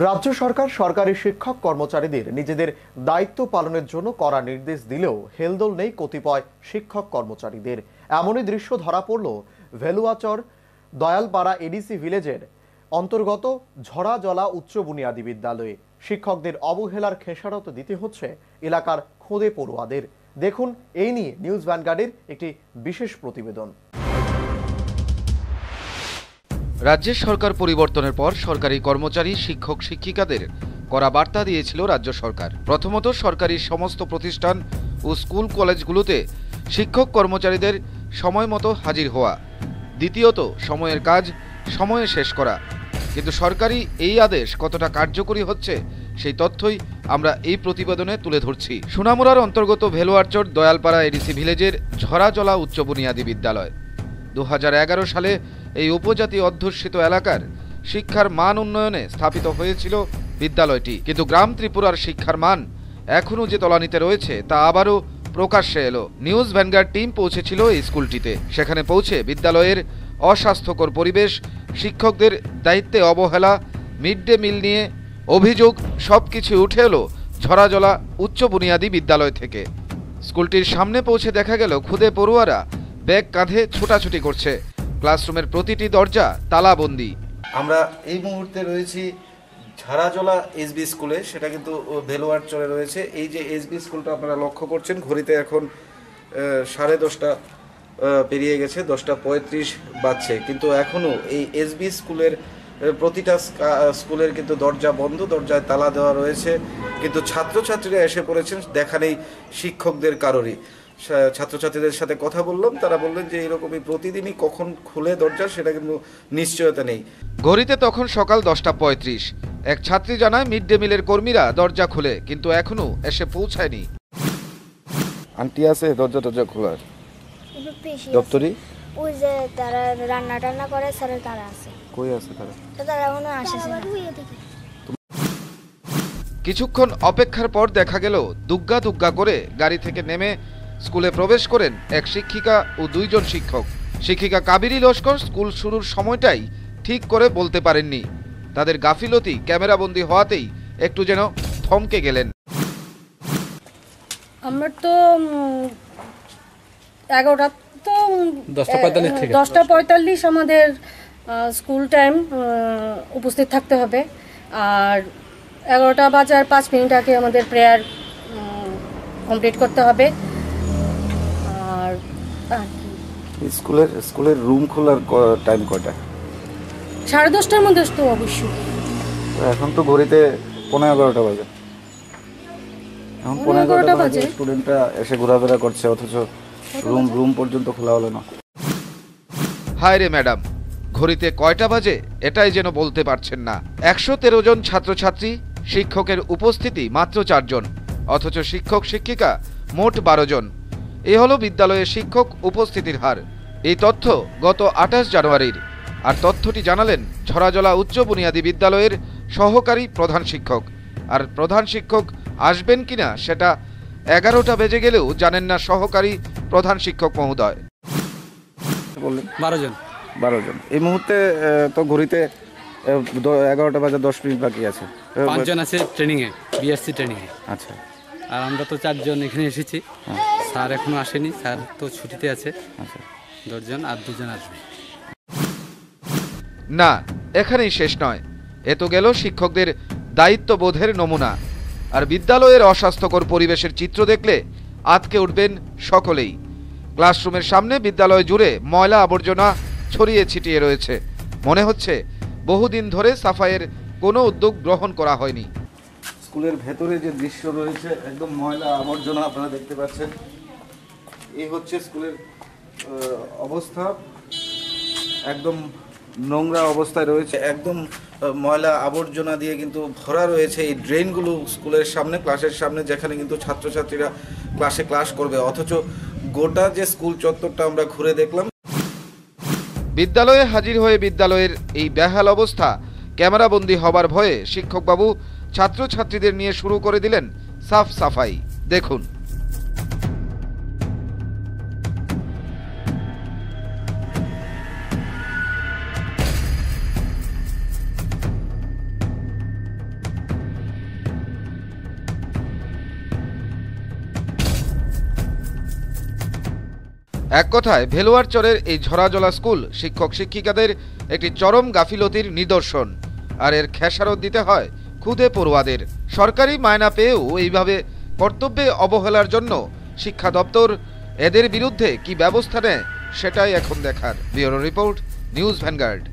রাজ্য সরকার সরকারি শিক্ষক কর্মচারীদের নিজেদের দায়িত্ব পালনের জন্য কড়া নির্দেশ দিলেও হেলদোল নেই কতিপয় শিক্ষক কর্মচারীদের। এমনই দৃশ্য ধরা পড়ল ভেলুয়াচর দয়ালপাড়া এডিসি ভিলেজের অন্তর্গত ঝরাজলা উচ্চ বুনিয়াদী বিদ্যালয়ে। শিক্ষকদের অবহেলার খেসারত দিতে হচ্ছে এলাকার খোদে পড়ুয়াদের। দেখুন এই নিয়ে নিউজ ভ্যানগার্ডের একটি বিশেষ প্রতিবেদন। রাজ্যের সরকার পরিবর্তনের পর সরকারি কর্মচারী, শিক্ষক, শিক্ষিকাদের করা বার্তা দিয়েছিল রাজ্য সরকার। প্রথমত সরকারি সমস্ত প্রতিষ্ঠান ও স্কুল কলেজগুলোতে শিক্ষক কর্মচারীদের সময় মতো হাজির হওয়া। দ্বিতীয়ত, সময়ের কাজ, সময়ে শেষ করা। কিন্তু সরকারি এই আদেশ কতটা কার্যকরী হচ্ছে, সেই তথ্যই আমরা এই প্রতিবেদনে তুলে ধরছি। সোনামুড়ার অন্তর্গত ভেলোয়ারচর দয়ালপাড়া এডিসি ভিলেজের ঝরাজলা উচ্চ বুনিয়াদী বিদ্যালয়। দু হাজার এগারো সালে এই উপজাতি অধ্যুষিত এলাকার শিক্ষার মান উন্নয়নে স্থাপিত হয়েছিল বিদ্যালয়টি। কিন্তু গ্রাম ত্রিপুরার শিক্ষার মান এখনও যে তলানিতে রয়েছে, তা আবারও প্রকাশ্যে এলো। নিউজ ভ্যানগার্ড টিম পৌঁছেছিল এই স্কুলটিতে। সেখানে পৌঁছে বিদ্যালয়ের অস্বাস্থ্যকর পরিবেশ, শিক্ষকদের দায়িত্বে অবহেলা, মিড ডে মিল নিয়ে অভিযোগ সব কিছু উঠে এলো ঝরাজলা উচ্চ বুনিয়াদী বিদ্যালয় থেকে। স্কুলটির সামনে পৌঁছে দেখা গেল, খুদে পড়ুয়ারা ব্যাগ কাঁধে ছোটাছুটি করছে। ক্লাসরুমের প্রতিটি দরজা তালাবন্দি। আমরা এই মুহূর্তে রয়েছি ঝাড়াজলা এসবি স্কুলে, সেটা কিন্তু ভেলোয়ার চলে রয়েছে। এই যে এসবি স্কুলটা আপনারা লক্ষ্য করছেন, ঘড়িতে এখন সাড়ে দশটা পেরিয়ে গেছে, দশটা পঁয়ত্রিশ বাজছে। কিন্তু এখনও এই এসবি স্কুলের প্রতিটা স্কুলের কিন্তু দরজা বন্ধ, দরজায় তালা দেওয়া রয়েছে। কিন্তু ছাত্রছাত্রীরা এসে পড়েছেন, দেখা নেই শিক্ষকদের কারোরই। ছাত্রছাত্রীদের সাথে কথা বললাম। তারা বললেন যে এরকমই প্রতিদিনই কখন খুলে দরজা সেটা কিন্তু নিশ্চয়তা নেই। ঘড়িতে তখন সকাল দশটা পঁয়ত্রিশ। এক ছাত্রী জানায় মিড ডে মিলের কর্মীরা দরজা খুলে কিন্তু এখনও এসে পৌঁছায়নি। আন্টি আছে দরজা টরজা খোলার। দপ্তরি? ওই যে তারা রান্না টান্না করে স্যার তারা আছে। কই আছে তারা? তো তারা এখনও আসেছে না। কিছুক্ষণ অপেক্ষার পর দেখা গেল দুগ্গা দুগ্গা করে গাড়ি থেকে নেমে স্কুলে প্রবেশ করেন এক শিক্ষিকা ও দুইজন শিক্ষক। শিক্ষিকা কাবেরী লস্কর স্কুল শুরুর সময়টাই ঠিক করে বলতে পারেননি। তাদের গাফিলতি ক্যামেরাবন্দি হওয়াতেই একটু যেন থমকে গেলেন। আমার তো এগারোটা তো দশটা পঁয়তাল্লিশ দশটা পঁয়তাল্লিশ আমাদের স্কুল টাইম উপস্থিত থাকতে হবে। আর এগারোটা বাজার পাঁচ মিনিট আগে আমাদের প্রেয়ার কমপ্লিট করতে হবে? স্কুলের স্কুলের রুম খোলার টাইম কয়টা? সাড়ে দশটার মধ্যে তো অবশ্যই। এখন তো ঘড়িতে পনেরো এগারোটা বাজে। এখন পনেরো এগারোটা বাজে। স্টুডেন্টরা এসে ঘোরাফেরা করছে অথচ রুম রুম পর্যন্ত খোলা হলো না। হায় রে ম্যাডাম ঘড়িতে কয়টা বাজে? এটাই যেন বলতে পারছেন না। একশো তেরো জন ছাত্রছাত্রী শিক্ষকের উপস্থিতি মাত্র চারজন অথচ শিক্ষক শিক্ষিকা মোট বারো জন। এ হলো বিদ্যালয়ে শিক্ষক উপস্থিতির হার। এই তথ্য গত আঠাশ জানুয়ারির। আর তথ্যটি জানালেন ঝরাজলা উচ্চ বুনিয়াদী বিদ্যালয়ের সহকারী প্রধান শিক্ষক। আর প্রধান শিক্ষক আসবেন কিনা সেটা এগারোটা বেজে গেলেও জানেন না সহকারী প্রধান শিক্ষক মহোদয়। বললেন বারো জন। বারো জন। এই মুহূর্তে তো ঘড়িতে এগারোটা বাজে দশ মিনিট বাকি আছে। পাঁচজন আছে ট্রেনিংয়ে বিএসসি ট্রেনিংয়ে। আচ্ছা। আর আমরা তো চারজন এখানে এসেছি। স্যার এখনও আসেনি স্যার তো ছুটিতে আছে। আচ্ছা। দশজন আর দুজন আসবে। না এখানেই শেষ নয়। এ তো গেল শিক্ষকদের দায়িত্ববোধের নমুনা। আর বিদ্যালয়ের অস্বাস্থ্যকর পরিবেশের চিত্র দেখলে আতকে উঠবেন সকলেই। ক্লাসরুমের সামনে বিদ্যালয় জুড়ে ময়লা আবর্জনা ছড়িয়ে ছিটিয়ে রয়েছে। মনে হচ্ছে বহুদিন ধরে সাফাইয়ের কোনো উদ্যোগ গ্রহণ করা হয়নি। স্কুলের ভেতরে যে দৃশ্য রয়েছে, একদম ময়লা আবর্জনা আপনারা দেখতে পাচ্ছেন। এই হচ্ছে স্কুলের অবস্থা। একদম নোংরা অবস্থায় রয়েছে। একদম ময়লা আবর্জনা দিয়ে কিন্তু ভরা রয়েছে এই ড্রেনগুলো স্কুলের সামনে, ক্লাসের সামনে, যেখানে কিন্তু ছাত্রছাত্রীরা ক্লাসে ক্লাস করবে। অথচ গোটা যে স্কুল চত্বরটা আমরা ঘুরে দেখলাম, বিদ্যালয়ে হাজির হয়ে বিদ্যালয়ের এই বেহাল অবস্থা, ক্যামেরাবন্দি হবার ভয়ে শিক্ষকবাবু ছাত্রছাত্রীদের নিয়ে শুরু করে দিলেন সাফ সাফাই। দেখুন। এক কথায়, ভেলোয়ার চরের এই ঝরাজলা স্কুল শিক্ষক শিক্ষিকাদের একটি চরম গাফিলতির নিদর্শন। আর এর খেসারত দিতে হয় খুদে পড়ুয়াদের। সরকারি মায়না পেয়েও এইভাবে কর্তব্যে অবহেলার জন্য শিক্ষা দপ্তর এদের বিরুদ্ধে কি ব্যবস্থা নেয়, সেটাই এখন দেখার। Bureau report, news Vanguard.